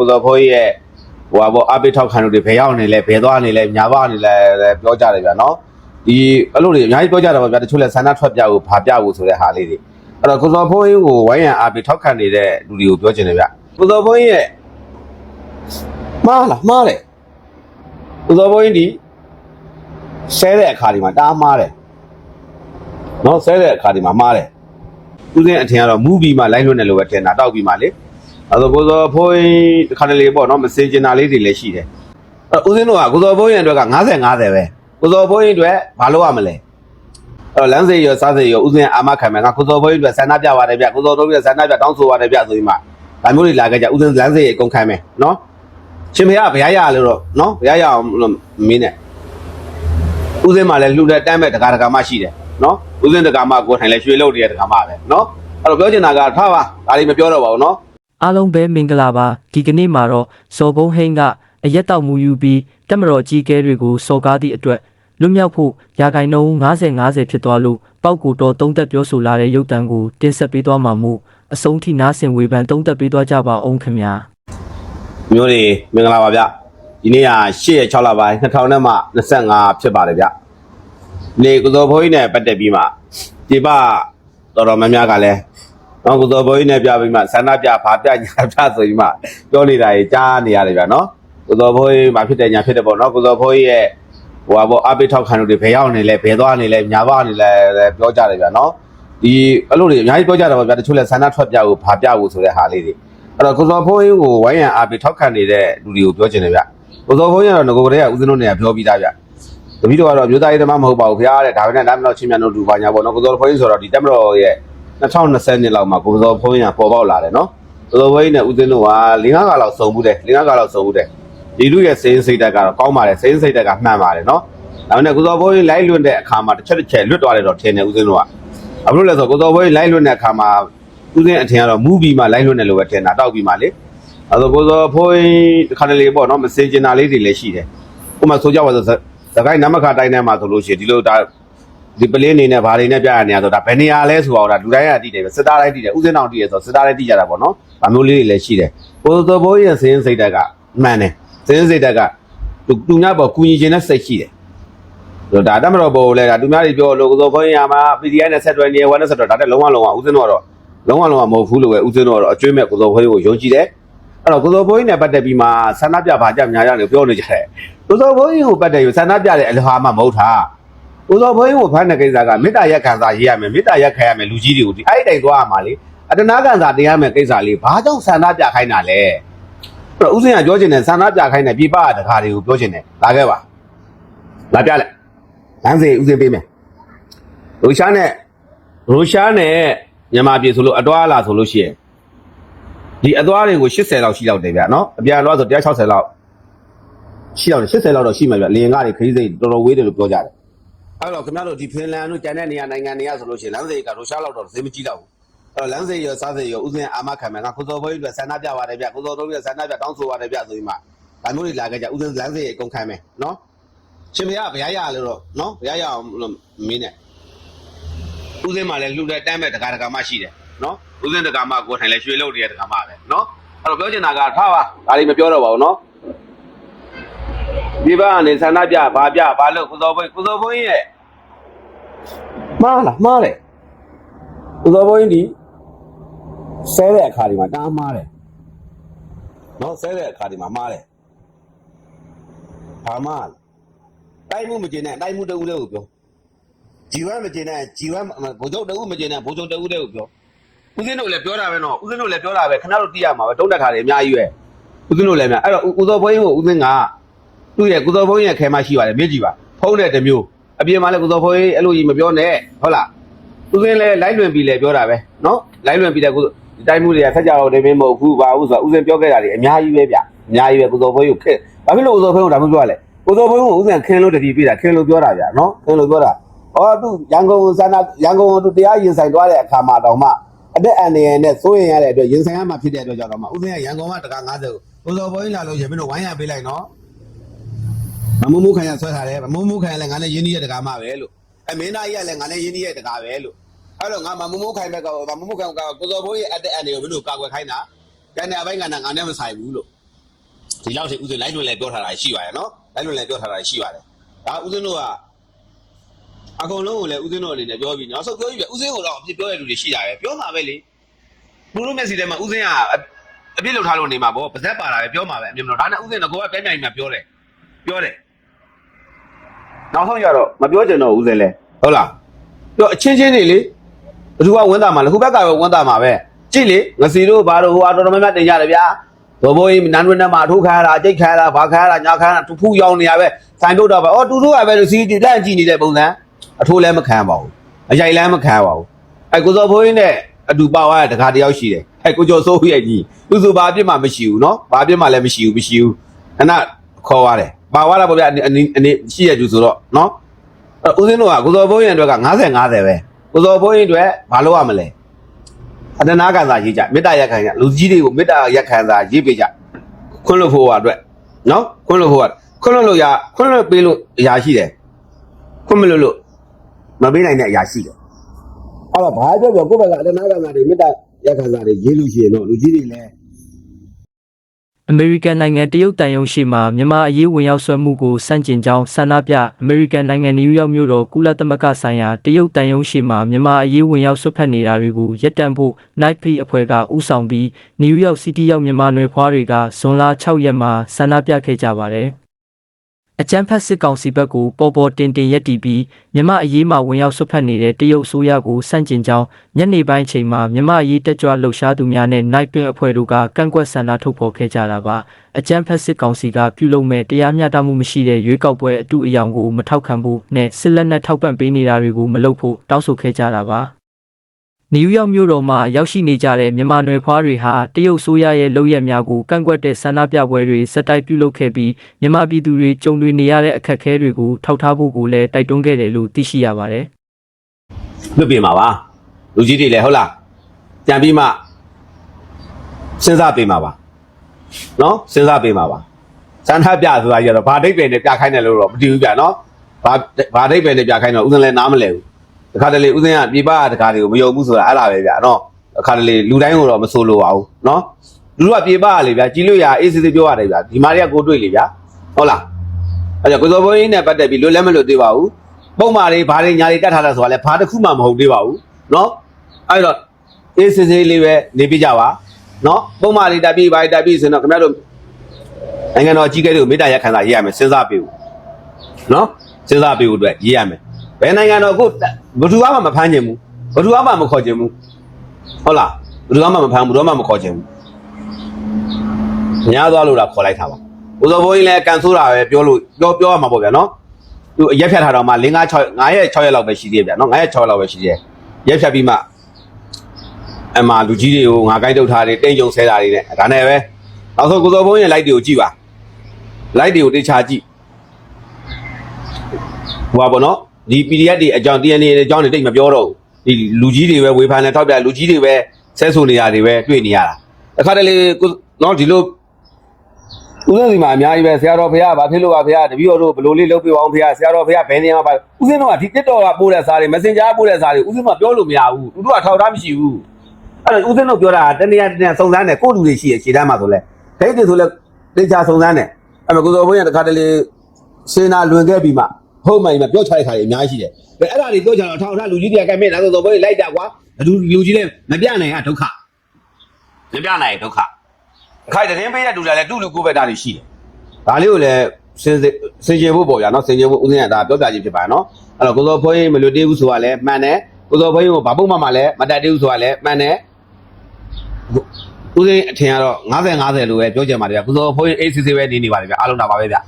ကိုစောဖိုးကြီးရဲ့ဟိုဟာပေါ့အပိထောက်ခံလို့တွေဘယ်ရောက်နေလဲဘယ်သွားနေလဲညာပါနေလဲလည်းပြောကြတယ်ဗျာနော်ဒီအဲ့လိုတွေအများကြီးပြောကြတာပေါ့ဗျာတချို့လဲဆန္ဒထွက်ပြဖို့ဘာပြဖို့ဆိုတဲ့ဟာလေးတွေအဲ့တော့ကိုစောဖိုးကြီးကိုဝိုင်းရန်အပိထောက်ခံနေတဲ့လူတွေကိုပြောချင်တယ်ဗျကိုစောဖိုးကြီးရဲ့မှားလားမှားတယ်ကိုစောဖိုးကြီးဒီဆဲတဲ့အခါဒီမှာတားမှားတယ်နော်ဆဲတဲ့အခါဒီမှာမှားတယ်ဦးစင်းအထင်ကတော့မူပြီးမှလိုက်လွတ်နေလို့ပဲထင်တာတောက်ပြီးမှလေ အဲ့တော့ကိုစောဖိုးတခါတလေပေါ့နော်မစင်ကျင်တာလေးတွေလည်းရှိတယ်အဲ့ဦးစင်းတို့ကကိုစောဖိုးရင်အတွက်က90 90ပဲကိုစောဖိုးရင်အတွက်မလုပ်ရမလဲအဲ့လမ်းစေရောစားစေရောဦးစင်းအာမခံမယ်ငါကိုစောဖိုးရင်အတွက်ဆန္ဒပြပါတယ်ဗျကိုစောတို့ပြဆန္ဒပြတောင်းဆိုပါတယ်ဗျဆိုပြီးမှဒါမျိုးတွေလာခဲ့ကြဦးစင်းလမ်းစေရေအကုန်ခံမယ်နော်ရှင်ဘုရားဘုရားရလို့တော့နော်ဘုရားရအောင်လို့မင်းနဲ့ဦးစင်းမှလည်းလှူတဲ့တမ်းမဲ့တကာတကာမှရှိတယ်နော်ဦးစင်းတကာမှကိုထိုင်လဲရွှေလုတ်တရတကာမှပဲနော်အဲ့တော့ပြောချင်တာကထားပါဒါလေးမပြောတော့ပါဘူးနော် အားလုံးပဲမင်္ဂလာပါဒီကနေ့မှာတော့စော်ဘုံဟိန်းကအရက်တောက်မူယူပြီးတက်မတော်ကြီးကဲတွေကိုစော်ကားသည့်အတွက်လွတ်မြောက်ဖို့ရာဂိုင်နှုန်း90 50ဖြစ်သွားလို့ပောက်ကိုတော့တုံးသက်ပြောဆိုလာတဲ့ရုပ်တံကိုတင်ဆက်ပေးသွားမှာမို့အဆုံးထိနားဆင်ဝေဖန်တုံးသက်ပေးသွားကြပါအောင်ခင်ဗျာမျိုးတွေမင်္ဂလာပါဗျဒီနေ့က8ရက်6လပိုင်း2000နဲ့မှ25ဖြစ်ပါတယ်ဗျနေကုသိုလ်ဘိုးကြီးနဲ့ပတ်သက်ပြီးမှဒီပတော်တော်များများကလည်း နော်ကုသိုလ်ဘိုးကြီးနဲ့ပြပြီးမှဆန္ဒပြဘာပြညာပြဆိုပြီးမှပြောနေတာကြီးကြားနေရတယ်ဗျနော်ကုသိုလ်ဘိုးကြီးဘာဖြစ်တယ်ညာဖြစ်တယ်ပေါ့နော်ကုသိုလ်ဘိုးကြီးရဲ့ဟိုဟာပေါ့အပိထောက်ခံလို့တွေဘယ်ရောက်နေလဲဘယ်သွားနေလဲညာပါနေလဲလည်းပြောကြတယ်ဗျနော်ဒီအဲ့လိုတွေအများကြီးပြောကြတာပေါ့ဗျတချို့လဲဆန္ဒထွက်ပြဖို့ဘာပြဖို့ဆိုတဲ့ဟာလေးတွေအဲ့တော့ကိုစောဖိုးရင်ကိုဝိုင်းရန်အားပေးထောက်ခံနေတဲ့လူတွေကိုပြောချင်တယ်ဗျကိုစောဖိုးရင်ကတော့ငကိုကလေးကဦးဇင်းတို့နေရာပြောပြီးသားဗျတပည့်တော်ကတော့မျိုးသားရေးသမားမဟုတ်ပါဘူးခင်ဗျာတဲ့ဒါပေမဲ့ဒါမှမဟုတ်ချင်းမြန်တို့လူပါညာပေါ့နော်ကိုစောဖိုးရင်ဆိုတော့ဒီတက်မတော်ရဲ့ 2020နှစ်လောက်မှာကိုစောဖိုးရင်ပေါ်ပေါက်လာတယ်နော်ကိုစောဖိုးရင်နဲ့ဦးဇင်းတို့က၄၅ခါလောက်စုံမှုတယ်၄၅ခါလောက်စုံမှုတယ်ဒီလူရဲ့စိတ်စိတ်တက်ကတော့ကောင်းပါတယ်စိတ်စိတ်တက်ကမှန်ပါတယ်နော်ဒါပေမဲ့ကိုစောဖိုးရင်လိုက်လွတ်တဲ့အခါမှာတစ်ချက်တစ်ချက်လွတ်သွားတယ်တော့ထင်တယ်ဦးဇင်းတို့ကဘာလို့လဲဆိုတော့ကိုစောဖိုးရင်လိုက်လွတ်တဲ့အခါမှာဦးစင်းအထင်ကတော့မူပြီးမှလိုက်လွတ်နေလို့ပဲထင်တာတောက်ပြီးမှလေအဲဆိုကိုစောဖိုးတစ်ခါတလေပေါ့နော်မစင်ကျင်တာလေးတွေလည်းရှိတယ်ဥပမာဆိုကြပါစို့သခိုင်းနမခတိုင်းထဲမှာဆိုလို့ရှိရင်ဒီလိုဒါ ဒီပလင်းနေနဲ့ဘာတွေနဲ့ပြရနေရဆိုဒါဘယ်နေရာလဲဆိုတော့ဒါလူတိုင်းကတည်တယ်ပဲစစ်သားတိုင်းတည်တယ်ဦးစင်းအောင်တည်တယ်ဆိုစစ်သားတိုင်းတည်ကြတာပေါ့နော်ဗာမျိုးလေးတွေလည်းရှိတယ်ကိုစောဖိုးရဲ့စင်းစိတ်တက်ကမှန်တယ်စင်းစိတ်တက်ကသူသူများပေါ်ကူညီခြင်းနဲ့စိတ်ရှိတယ်ဆိုတော့ဒါတမတော်ပေါ်လဲဒါသူများတွေပြောလို့ကိုစောဖိုးရင်ကမှာ PDI နဲ့ဆက်တွဲနေဝါနဲ့ဆက်တွဲဒါတက်လုံးဝလုံးဝဦးစင်းတော့တော့လုံးဝလုံးဝမဟုတ်ဘူးလို့ပဲဦးစင်းတို့ကတော့အကျွေးမဲ့ကိုစောဖိုးကြီးကိုယုံကြည်တယ်အဲ့တော့ကိုစောဖိုးကြီးနဲ့ပတ်သက်ပြီးမှဆန္ဒပြပါကြများကြတယ်ပြောနေကြတယ်ကိုစောဖိုးကြီးကိုပတ်သက်ပြီးဆန္ဒပြတဲ့အလဟာမှမဟုတ်တာ ကိုစောဖိုးကြီးကိုဖမ်းတဲ့ကိစ္စကမေတ္တာရက်ခံစာရေးရမယ်မေတ္တာရက်ခံရမယ်လူကြီးတွေကိုဒီအဲ့ဒီတိုင်သွားရမှာလေအတနာခံစာတင်ရမယ်ကိစ္စလေးဘာကြောင့်ဆန္ဒပြခိုင်းတာလဲအဲ့တော့ဦးစင်းကပြောချင်တယ်ဆန္ဒပြခိုင်းတယ်ပြပတကားတွေကိုပြောချင်တယ်လာခဲ့ပါလာပြလိုက်လမ်းစီဦးစင်းပေးမယ်ရိုရှားနဲ့ရိုရှားနဲ့မြန်မာပြည်ဆိုလို့အသွားလာဆိုလို့ရှိရင်ဒီအသွားတွေကို80လောက်ရှိလောက်တယ်ဗျနော်အပြန်အသွားဆို160လောက်ရှိလောက်တယ်80လောက်တော့ရှိမှာဗျလင်ကားတွေခရီးစိတ်တော်တော်ဝေးတယ်လို့ပြောကြတယ် အဲ့တော့ခင်ဗျားတို့ဒီဖင်လန်တို့ကျန်တဲ့နေရာနိုင်ငံတွေကဆိုလို့ရှိရင်လမ်းစိတ်ကရုရှားလောက်တော့ဈေးမကြီးတော့ဘူးအဲ့တော့လမ်းစိတ်ရောစားစိတ်ရောဥစဉ်အာမခံမယ်ငါကိုစောဘွေးအတွက်ဆန္ဒပြပါတယ်ဗျကိုစောတို့ရဲ့ဆန္ဒပြတောင်းဆိုပါတယ်ဗျဆိုပြီးမှဒါမျိုးတွေလာခဲ့ကြဥစဉ်လမ်းစိတ်အကုန်ခံမယ်နော်ရှင်မရဘရားရလို့တော့နော်ဘရားရအောင်လို့မင်းနဲ့ဦးစင်းမှာလည်းလှူတဲ့တမ်းမဲ့တကာတကာမှရှိတယ်နော်ဦးစင်းတကာမှကိုယ်ထိုင်လဲရွှေလို့တည်းတကာမှပဲနော်အဲ့တော့ပြောချင်တာကထားပါဒါလေးမပြောတော့ပါဘူးနော် ဒီဘက်ကနေဆန္ဒပြဘာပြဘာလို့ကုသောဘုန်းကုသောဘုန်းရဲ့မှားလားမှားတယ်ကုသောဘုန်းဒီဆဲတဲ့အခါဒီမှာတားမှားတယ်နော်ဆဲတဲ့အခါဒီမှာမှားတယ်ဘာမှတိုက်မှုမကျင်နဲ့တိုက်မှုတူလေးကိုပြောဂျီဝမ်းမကျင်တဲ့ဂျီဝမ်းဘိုးချုပ်တူမကျင်တဲ့ဘိုးချုပ်တူတဲ့ကိုပြောဦးစင်းတို့လည်းပြောတာပဲနော်ဦးစင်းတို့လည်းပြောတာပဲခဏတော့သိရမှာပဲတုံးတက်ထားတယ်အများကြီးပဲဦးစင်းတို့လည်းများအဲ့တော့ဦးစောဘုန်းကြီးကိုဦးစင်းက သူ့ရဲ့ကုသောဘုန်းကြီးရဲ့ခဲမရှိပါတယ်မြစ်ကြီးပါဖုံးတဲ့တစ်မျိုးအပြင်မှာလည်းကုသောဘုန်းကြီးအဲ့လိုကြီးမပြောနဲ့ဟုတ်လားဦးစင်းလည်းလိုက်လွင်ပြီးလည်းပြောတာပဲနော်လိုက်လွင်ပြီးတဲ့ကုဒီတိုင်းမှုတွေကဆက်ကြတော့နေမမဟုတ်ဘူးပါဘူးဆိုတော့ဦးစင်းပြောခဲ့တာတွေအများကြီးပဲဗျအများကြီးပဲကုသောဘုန်းကြီးကိုခက်ဘာဖြစ်လို့ဦးစောဘုန်းကြီးကိုဒါမှပြောရလဲကုသောဘုန်းကြီးကိုဦးစင်းခင်းလို့တတိပြတာခင်းလို့ပြောတာဗျနော်ခင်းလို့ပြောတာ။အော်သူရန်ကုန်စန္ဒရန်ကုန်သူတရားရင်ဆိုင်သွားတဲ့အခါမှာတောင်မှအသက်အန္တရာယ်နဲ့စိုးရင်ရတဲ့အတွက်ရင်ဆိုင်ရမှာဖြစ်တဲ့အတွက်ကြောင့်တော့မှဥစဉ်ကရန်ကုန်ကတကား90ကိုကိုစောဘောင်းလာလို့ရမင်းတို့ဝိုင်းရပေးလိုက်နော်။ မမမှုခံရဆွဲထားတယ်မမမှုခံရလဲငါနဲ့ရင်းနှီးရဲ့တကားမှပဲလို့အမင်းသားကြီးကလည်းငါနဲ့ရင်းနှီးရဲ့တကားပဲလို့အဲ့တော့ငါမမမှုခံဘက်ကမမမှုခံကကိုစောဘောင်းရဲ့အသက်အန္တရာယ်ကိုမင်းတို့ကာကွယ်ခိုင်းတာ။ကျန်တဲ့အပိုင်းကငါနဲ့မဆိုင်ဘူးလို့ဒီလောက်ထိဦးစင်းလိုက်လွန်လည်းပြောထားတာရှိပါတယ်နော်လိုက်လွန်လည်းပြောထားတာရှိပါတယ်ဒါဦးစင်းတို့ကအကုန်လုံးကိုလည်းဦးစင်းတို့အနေနဲ့ပြောပြီးနောက်ဆုံးပြောပြီးပြဦးစင်းကိုတော့အဖြစ်ပြောရတဲ့လူတွေရှိတာပဲပြောမှာပဲလေလူတို့မျက်စိထဲမှာဦးစင်းကအအပြစ်လုပ်ထားလို့နေမှာပေါ့ပါဇက်ပါတာပဲပြောမှာပဲအမြင်မလို့ဒါနဲ့ဦးစင်းကကိုကပြန်ပြန်ပြန်ပြောတယ်ပြောတယ် နောက်ဆုံးရတော့မပြောချင်တော့ဦးစင်းလဲဟုတ်လားပြောအချင်းချင်းနေလေဘသူကဝန်တာမှာလဲခုဘက်ကပဲဝန်တာမှာပဲကြည့်လေငစီတို့ဘာတို့ဟိုအတော်တော်များများတင်ကြတယ်ဗျာ ဘောဘိုးကြီးနန်းတွင်းထဲမှာအထိုးခါရတာအကျိတ်ခါရတာဘာခါရတာညာခါရတာတူဖူးရောင်းနေရပဲဆိုင်ပြုတ်တော့ပဲအော်တူတူကပဲလို့စီးလန့်ကြည့်နေတဲ့ပုံစံအထိုးလည်းမခံပါဘူးအရိုက်လည်းမခံပါဘူးအဲကိုစောဘိုးကြီးနဲ့အတူပါသွားတဲ့တခါတယောက်ရှိတယ်အဲကိုကျော်စိုးရဲ့ကြီးသူဆိုဘာအပြစ်မှမရှိဘူးเนาะဘာအပြစ်မှလည်းမရှိဘူးမရှိဘူးခဏခေါ်သွားတယ် ပါသွားတာပေါ့ဗျအနေအနေရှိရကျူဆိုတော့နော်ဦးစင်းတို့ကကိုစော်ဘုန်းရင်အတွက်က90 90ပဲကိုစော်ဘုန်းရင်အတွက်မလုပ်ရမလဲအတနာကံစာရေးကြမေတ္တာရက်ခံကြလူကြီးတွေကိုမေတ္တာရက်ခံစာရေးပေးကြခွန်းလို့ဖို့ဟာအတွက်နော်ခွန်းလို့ဖို့ဟာခွန်းလို့လို့ရခွန်းလို့ပေးလို့အရာရှိတယ်ခွန်းမလို့လို့မပေးနိုင်တဲ့အရာရှိတယ်အဲ့တော့ဘာကြောင့်ပြောကိုယ့်ဘက်ကအတနာကံစာတွေမေတ္တာရက်ခံစာတွေရေးလို့ရှိရင်တော့လူကြီးတွေလည်း အမေရိကန်နိုင်ငံတရုတ်တန်ယုံရှိမှမြန်မာအရေးဝင်ရောက်ဆွဲမှုကိုစန့်ကျင်ကြောင်းဆန္ဒပြအမေရိကန်နိုင်ငံနယူးယောက်မြို့တော်ကုလသမဂ္ဂဆိုင်ရာတရုတ်တန်ယုံရှိမှမြန်မာအရေးဝင်ရောက်ဆွတ်ဖက်နေတာတွေကိုရပ်တန့်ဖို့ Night Free အဖွဲ့ကဥဆောင်ပြီးနယူးယောက်စီးတီးရောက်မြန်မာနွယ်ဖွားတွေကဇွန်လ6ရက်မှာဆန္ဒပြခဲ့ကြပါတယ် အကြမ်းဖက်စစ်ကောင်စီဘက်ကိုပေါ်ပေါ်တင်တင်ရက်တီပြီးမြမအရေးမှာဝင်ရောက်ဆွတ်ဖက်နေတဲ့တရုတ်အစိုးရကိုစန့်ကျင်ကြောင်းညနေပိုင်းချိန်မှာမြမအရေးတက်ကြွလှုပ်ရှားသူများနဲ့ Night Twin အဖွဲ့တို့ကကန့်ကွက်ဆန္ဒထုတ်ဖော်ခဲ့ကြတာပါအကြမ်းဖက်စစ်ကောင်စီကပြုလုပ်မဲ့တရားမျှတမှုမရှိတဲ့ရွေးကောက်ပွဲအတူအယောင်ကိုမထောက်ခံဖို့နဲ့စစ်လက်နက်ထောက်ပံ့ပေးနေတာတွေကိုမလုပ်ဖို့တောင်းဆိုခဲ့ကြတာပါ နယူးယောက်မြို့တော်မှာရောက်ရှိနေကြတဲ့မြန်မာနွယ်ဖွားတွေဟာတရုတ်ဆိုးရရဲ့လုပ်ရက်များကိုကန့်ကွက်တဲ့ဆန္ဒပြပွဲတွေစက်တိုက်ပြုလုပ်ခဲ့ပြီးမြန်မာပြည်သူတွေကြုံတွေ့နေရတဲ့အခက်အခဲတွေကိုထောက်ထားဖို့ကိုလည်းတိုက်တွန်းခဲ့တယ်လို့သိရှိရပါတယ်လွတ်ပြင်ပါပါလူကြီးတွေလည်းဟုတ်လားပြန်ပြီးမှစဉ်းစားပေးမှာပါနော်စဉ်းစားပေးမှာပါစန္ဒပြဆိုတာကြီးကတော့ဘာဒိတ်ပဲနဲ့ပြခိုင်းတယ်လို့တော့မတည်ဘူးဗျာနော်ဘာဘာဒိတ်ပဲနဲ့ပြခိုင်းတော့ဥစဉ်လည်းနားမလဲဘူး တခါတလေဥစဉ်ကပြပတခါတွေကိုမယုံဘူးဆိုတာအဲ့ဒါပဲဗျာနော်တခါတလေလူတိုင်းကိုတော့မဆိုလိုပါဘူးနော်လူတို့ကပြပရလေဗျာကြည်လို့ရအေးစစ်စစ်ပြောရတယ်ဗျာဒီမာတွေကကိုတွေ့လေဗျာဟုတ်လားအဲ့ဒါကိုစောဘိုးကြီးနဲ့ပတ်သက်ပြီးလွတ်လည်းမလွတ်သေးပါဘူးပုံမှားတွေဘာတွေညာတွေတတ်ထားတာဆိုတာလည်းဘာတစ်ခုမှမဟုတ်သေးပါဘူးနော်အဲ့တော့အေးစစ်စစ်လေးပဲနေပြကြပါနော်ပုံမှားတွေတက်ပြီးဘာတွေတက်ပြီးဆိုတော့ခင်ဗျားတို့နိုင်ငံတော်အကြီးအကဲတွေကိုမေတ္တာရက်ခံစာရေးရမယ်စဉ်းစားပေးဦးနော်စဉ်းစားပေးဦးအတွက်ရေးရမယ် ဘယ်နိုင်ငံတော်ကိုဘယ်သူမှမဖမ်းခြင်းဘူးဘယ်သူမှမခေါ်ခြင်းဘူးဟုတ်လားဘယ်သူမှမဖမ်းဘူးဘယ်သူမှမခေါ်ခြင်းဘူးညားသွားလို့လားခေါ်လိုက်တာပါဦးစောဘိုးကြီးလည်းကန်ဆိုးတာပဲပြောလို့ပြောပြောရမှာပေါ့ဗျာနော်သူရက်ဖြတ်ထားတော့မှ5 6 9ရက်6ရက်လောက်ပဲရှိသေးတယ်ဗျာနော်9ရက်6ရက်လောက်ပဲရှိသေးတယ်ရက်ဖြတ်ပြီးမှအမှလူကြီးတွေကိုငါကိုင်းတုတ်ထားတယ်တိတ်ကြုံဆဲတာတွေနဲ့ဒါနဲ့ပဲနောက်ဆုံးကိုစောဘုန်းရဲ့ light တွေကိုကြည့်ပါ light တွေကိုတေချာကြည့်ဟိုပါဘောနော် ဒီ PDF တွေအကြောင်း DNA တွေအကြောင်းတွေတိတ်မပြောတော့ဘူးဒီလူကြီးတွေပဲဝေဖန်နေထောက်ပြလူကြီးတွေပဲဆဲဆိုနေတာတွေပဲတွေ့နေရတာအခါတလေကိုနော်ဒီလိုဦးစင်းစီမှာအများကြီးပဲဆရာတော်ဖေကဘာဖြစ်လို့ပါဖေကတပည့်တော်တို့ဘယ်လိုလေးလုပ်ပြအောင်ဖေကဆရာတော်ဖေကဘယ်နေရာမှာပါဦးစင်းတို့ကဒီ TikTok ကပို့တဲ့စာတွေ Messenger ကပို့တဲ့စာတွေဦးစင်းကပြောလို့မရဘူးသူတို့ကထောက်ထားမရှိဘူးအဲ့တော့ဦးစင်းတို့ပြောတာတနေ့တနေ့စုံစမ်းတယ်ကိုယ့်လူတွေရှိရခြေတန်းမှာဆိုလဲဒိတ်တွေဆိုလဲတေချာစုံစမ်းတယ်အဲ့မှာကိုစောဘုန်းရတခါတလေစေနာလွန်ခဲ့ပြီးမှ ဟုတ်မှန်မှပြောချလိုက်ခါတွေအများကြီးရှိတယ်ဒါအဲ့ဒါတွေပြောချင်တော့ထောက်ထားလူကြီးတွေကကဲမဲ့ဒါဆိုစောဘုန်းရလိုက်တာကွာလူလူကြီးလည်းမပြနိုင်อ่ะဒုက္ခမပြနိုင်ဒုက္ခအခိုင်တင်းပေးတဲ့လူတွေလည်းတူလူကိုပဲတာတွေရှိတယ်ဒါလေးကိုလည်းစင်စင်ကြယ်ဖို့ပေါ့ဗျာနော်စင်ကြယ်ဖို့ဦးစင်းကဒါပြောပြခြင်းဖြစ်ပါနော်အဲ့တော့ကိုစောဘုန်းရမလွတ်သေးဘူးဆိုတာလည်းမှန်တယ်ကိုစောဘုန်းရကိုဘာပုံမှန်မှလည်းမတတ်သေးဘူးဆိုတာလည်းမှန်တယ်ဦးစင်းအထင်ကတော့90 50လို့ပဲပြောကြမှာတယ်ဗျာကုသောဖိုးအေးစစ်စစ်ပဲနေနေပါလေဗျာအားလုံးတာပါပဲဗျာ